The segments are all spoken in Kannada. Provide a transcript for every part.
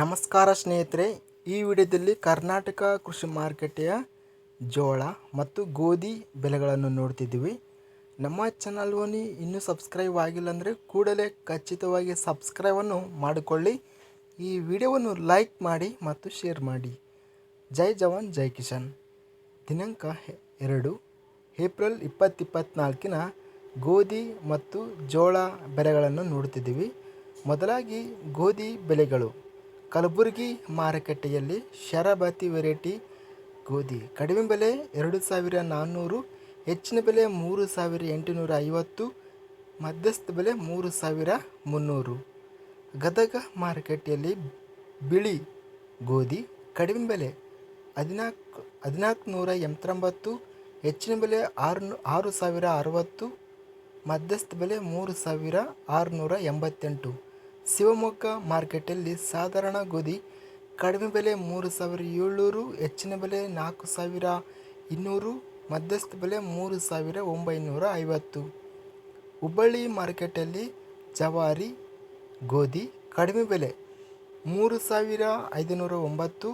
ನಮಸ್ಕಾರ ಸ್ನೇಹಿತರೆ, ಈ ವಿಡಿಯೋದಲ್ಲಿ ಕರ್ನಾಟಕ ಕೃಷಿ ಮಾರುಕಟ್ಟೆಯ ಜೋಳ ಮತ್ತು ಗೋಧಿ ಬೆಲೆಗಳನ್ನು ನೋಡ್ತಿದ್ದೀವಿ. ನಮ್ಮ ಚಾನಲ್ವನ್ನು ಇನ್ನೂ ಸಬ್ಸ್ಕ್ರೈಬ್ ಆಗಿಲ್ಲ ಅಂದರೆ ಕೂಡಲೇ ಖಚಿತವಾಗಿ ಸಬ್ಸ್ಕ್ರೈಬನ್ನು ಮಾಡಿಕೊಳ್ಳಿ. ಈ ವಿಡಿಯೋವನ್ನು ಲೈಕ್ ಮಾಡಿ ಮತ್ತು ಶೇರ್ ಮಾಡಿ. ಜೈ ಜವಾನ್, ಜೈ ಕಿಶನ್ ದಿನಾಂಕ ಎರಡು, ಏಪ್ರಿಲ್ ಇಪ್ಪತ್ತಿಪ್ಪತ್ನಾಲ್ಕಿನ ಗೋಧಿ ಮತ್ತು ಜೋಳ ಬೆಲೆಗಳನ್ನು ನೋಡ್ತಿದ್ದೀವಿ. ಮೊದಲಾಗಿ ಗೋಧಿ ಬೆಲೆಗಳು. ಕಲಬುರಗಿ ಮಾರುಕಟ್ಟೆಯಲ್ಲಿ ಶರಬತಿ ವೆರೈಟಿ ಗೋಧಿ. ಕಡಿಮೆ ಬೆಲೆ ಎರಡು ಸಾವಿರ ನಾನ್ನೂರು, ಹೆಚ್ಚಿನ ಬೆಲೆ ಮೂರು ಸಾವಿರ ಎಂಟುನೂರ ಐವತ್ತು, ಮಧ್ಯಸ್ಥ ಬೆಲೆ ಮೂರು ಸಾವಿರ ಮುನ್ನೂರು. ಗದಗ ಮಾರುಕಟ್ಟೆಯಲ್ಲಿ ಬಿಳಿ ಗೋಧಿ ಕಡಿಮೆ ಬೆಲೆ ಹದಿನಾಲ್ಕು ಹದಿನಾಲ್ಕು ನೂರ ಎಂಬತ್ತೊಂಬತ್ತು, ಹೆಚ್ಚಿನ ಬೆಲೆ ಆರು ಆರು ಸಾವಿರ ಅರವತ್ತು, ಮಧ್ಯಸ್ಥ ಬೆಲೆ ಮೂರು ಸಾವಿರ ಆರುನೂರ ಎಂಬತ್ತೆಂಟು. ಶಿವಮೊಗ್ಗ ಮಾರ್ಕೆಟಲ್ಲಿ ಸಾಧಾರಣ ಗೋಧಿ, ಕಡಿಮೆ ಬೆಲೆ ಮೂರು ಸಾವಿರ ಏಳ್ನೂರು, ಹೆಚ್ಚಿನ ಬೆಲೆ ನಾಲ್ಕು ಸಾವಿರ ಇನ್ನೂರು, ಮಧ್ಯಸ್ಥ ಬೆಲೆ ಮೂರು ಸಾವಿರ ಒಂಬೈನೂರ ಐವತ್ತು. ಹುಬ್ಬಳ್ಳಿ ಮಾರ್ಕೆಟಲ್ಲಿ ಜವಾರಿ, ಗೋಧಿ ಕಡಿಮೆ ಬೆಲೆ ಮೂರು ಸಾವಿರ ಐದುನೂರ ಒಂಬತ್ತು,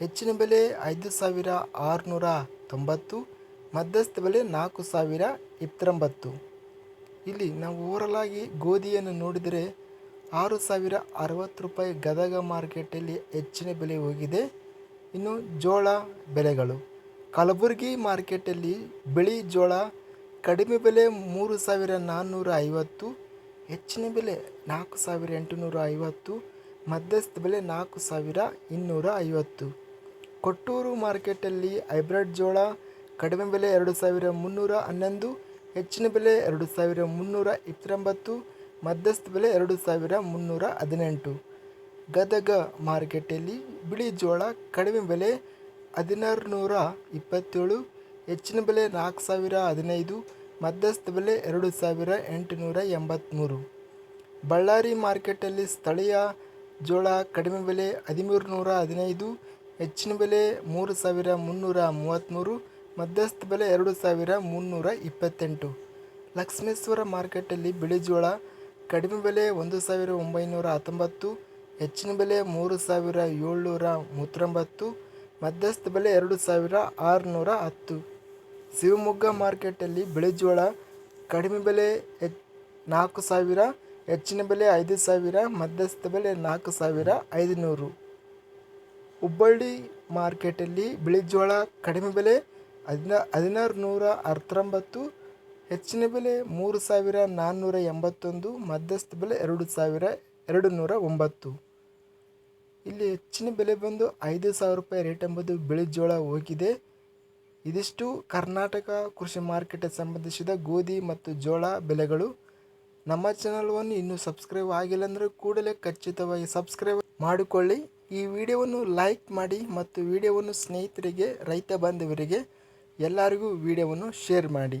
ಹೆಚ್ಚಿನ ಬೆಲೆ ಐದು ಸಾವಿರ ಆರುನೂರ ತೊಂಬತ್ತು, ಮಧ್ಯಸ್ಥ ಬೆಲೆ ನಾಲ್ಕು ಸಾವಿರ ಇಪ್ಪತ್ತೊಂಬತ್ತು. ಇಲ್ಲಿ ನಾವು ಓವರಲ್ ಆಗಿ ಗೋಧಿಯನ್ನು ನೋಡಿದರೆ ಆರು ಸಾವಿರ ಅರವತ್ತು ರೂಪಾಯಿ ಗದಗ ಮಾರ್ಕೆಟಲ್ಲಿ ಹೆಚ್ಚಿನ ಬೆಲೆ ಹೋಗಿದೆ. ಇನ್ನು ಜೋಳ ಬೆಲೆಗಳು. ಕಲಬುರಗಿ ಮಾರ್ಕೆಟಲ್ಲಿ ಬಿಳಿ ಜೋಳ ಕಡಿಮೆ ಬೆಲೆ ಮೂರು ಸಾವಿರ ನಾನ್ನೂರ ಐವತ್ತು, ಹೆಚ್ಚಿನ ಬೆಲೆ ನಾಲ್ಕು ಸಾವಿರ ಎಂಟುನೂರ ಐವತ್ತು, ಮಧ್ಯಸ್ಥ ಬೆಲೆ ನಾಲ್ಕು ಸಾವಿರ ಇನ್ನೂರ ಐವತ್ತು. ಕೊಟ್ಟೂರು ಮಾರ್ಕೆಟಲ್ಲಿ ಹೈಬ್ರಿಡ್ ಜೋಳ ಕಡಿಮೆ ಬೆಲೆ ಎರಡು ಸಾವಿರ ಮುನ್ನೂರ ಹನ್ನೊಂದು, ಹೆಚ್ಚಿನ ಬೆಲೆ ಎರಡು ಸಾವಿರ ಮುನ್ನೂರ ಇಪ್ಪತ್ತೊಂಬತ್ತು ಮಧ್ಯಸ್ಥ ಬೆಲೆ ಎರಡು ಸಾವಿರ ಮುನ್ನೂರ ಹದಿನೆಂಟು. ಗದಗ ಮಾರ್ಕೆಟಲ್ಲಿ ಬಿಳಿ ಜೋಳ ಕಡಿಮೆ ಬೆಲೆ ಹದಿನಾರು ನೂರ ಇಪ್ಪತ್ತೇಳು, ಹೆಚ್ಚಿನ ಬೆಲೆ ನಾಲ್ಕು ಸಾವಿರ ಹದಿನೈದು, ಮಧ್ಯಸ್ಥ ಬೆಲೆ ಎರಡು ಸಾವಿರ ಎಂಟುನೂರ ಎಂಬತ್ತ್ಮೂರು ಬಳ್ಳಾರಿ ಮಾರ್ಕೆಟಲ್ಲಿ ಸ್ಥಳೀಯ ಜೋಳ ಕಡಿಮೆ ಬೆಲೆ ಹದಿಮೂರು ನೂರ ಹದಿನೈದು, ಹೆಚ್ಚಿನ ಬೆಲೆ ಮೂರು ಸಾವಿರ ಮುನ್ನೂರ ಮೂವತ್ತ್ಮೂರು ಮಧ್ಯಸ್ಥ ಬೆಲೆ ಎರಡು ಸಾವಿರ ಮುನ್ನೂರ ಇಪ್ಪತ್ತೆಂಟು. ಲಕ್ಷ್ಮೇಶ್ವರ ಮಾರ್ಕೆಟಲ್ಲಿ ಬಿಳಿ ಜೋಳ ಕಡಿಮೆ ಬೆಲೆ ಒಂದು ಸಾವಿರ ಒಂಬೈನೂರ ಹತ್ತೊಂಬತ್ತು, ಹೆಚ್ಚಿನ ಬೆಲೆ ಮೂರು ಸಾವಿರ ಏಳ್ನೂರ ಮೂವತ್ತೊಂಬತ್ತು, ಮಧ್ಯಸ್ಥ ಬೆಲೆ ಎರಡು ಸಾವಿರ ಆರುನೂರ ಹತ್ತು. ಶಿವಮೊಗ್ಗ ಮಾರ್ಕೆಟಲ್ಲಿ ಬಿಳಿ ಜೋಳ ಕಡಿಮೆ ಬೆಲೆ ಹೆಚ್, ನಾಲ್ಕು ಸಾವಿರ, ಹೆಚ್ಚಿನ ಬೆಲೆ ಐದು ಸಾವಿರ, ಮಧ್ಯಸ್ಥ ಬೆಲೆ ನಾಲ್ಕು ಸಾವಿರ ಐದುನೂರು. ಹುಬ್ಬಳ್ಳಿ ಮಾರ್ಕೆಟಲ್ಲಿ ಬಿಳಿ ಜೋಳ ಕಡಿಮೆ ಬೆಲೆ ಹದಿನಾ ಹದಿನಾರು ನೂರ ಹತ್ತೊಂಬತ್ತು ಹೆಚ್ಚಿನ ಬೆಲೆ ಮೂರು ಸಾವಿರ ನಾನ್ನೂರ ಎಂಬತ್ತೊಂದು, ಮಧ್ಯಸ್ಥ ಬೆಲೆ ಎರಡು ಸಾವಿರ ಎರಡು ನೂರ ಒಂಬತ್ತು. ಇಲ್ಲಿ ಹೆಚ್ಚಿನ ಬೆಲೆ ಬಂದು ಐದು ಸಾವಿರ ರೂಪಾಯಿ ರೇಟ್ ಎಂಬುದು ಬಿಳಿ ಜೋಳ ಹೋಗಿದೆ. ಇದಿಷ್ಟು ಕರ್ನಾಟಕ ಕೃಷಿ ಮಾರ್ಕೆಟ್ಗೆ ಸಂಬಂಧಿಸಿದ ಗೋಧಿ ಮತ್ತು ಜೋಳ ಬೆಲೆಗಳು. ನಮ್ಮ ಚಾನಲ್ವನ್ನು ಇನ್ನೂ ಸಬ್ಸ್ಕ್ರೈಬ್ ಆಗಿಲ್ಲ ಅಂದರೆ ಕೂಡಲೇ ಖಚಿತವಾಗಿ ಸಬ್ಸ್ಕ್ರೈಬ್ ಮಾಡಿಕೊಳ್ಳಿ. ಈ ವಿಡಿಯೋವನ್ನು ಲೈಕ್ ಮಾಡಿ ಮತ್ತು ವಿಡಿಯೋವನ್ನು ಸ್ನೇಹಿತರಿಗೆ, ರೈತ ಬಾಂಧವರಿಗೆ ಎಲ್ಲರಿಗೂ ವಿಡಿಯೋವನ್ನು ಶೇರ್ ಮಾಡಿ.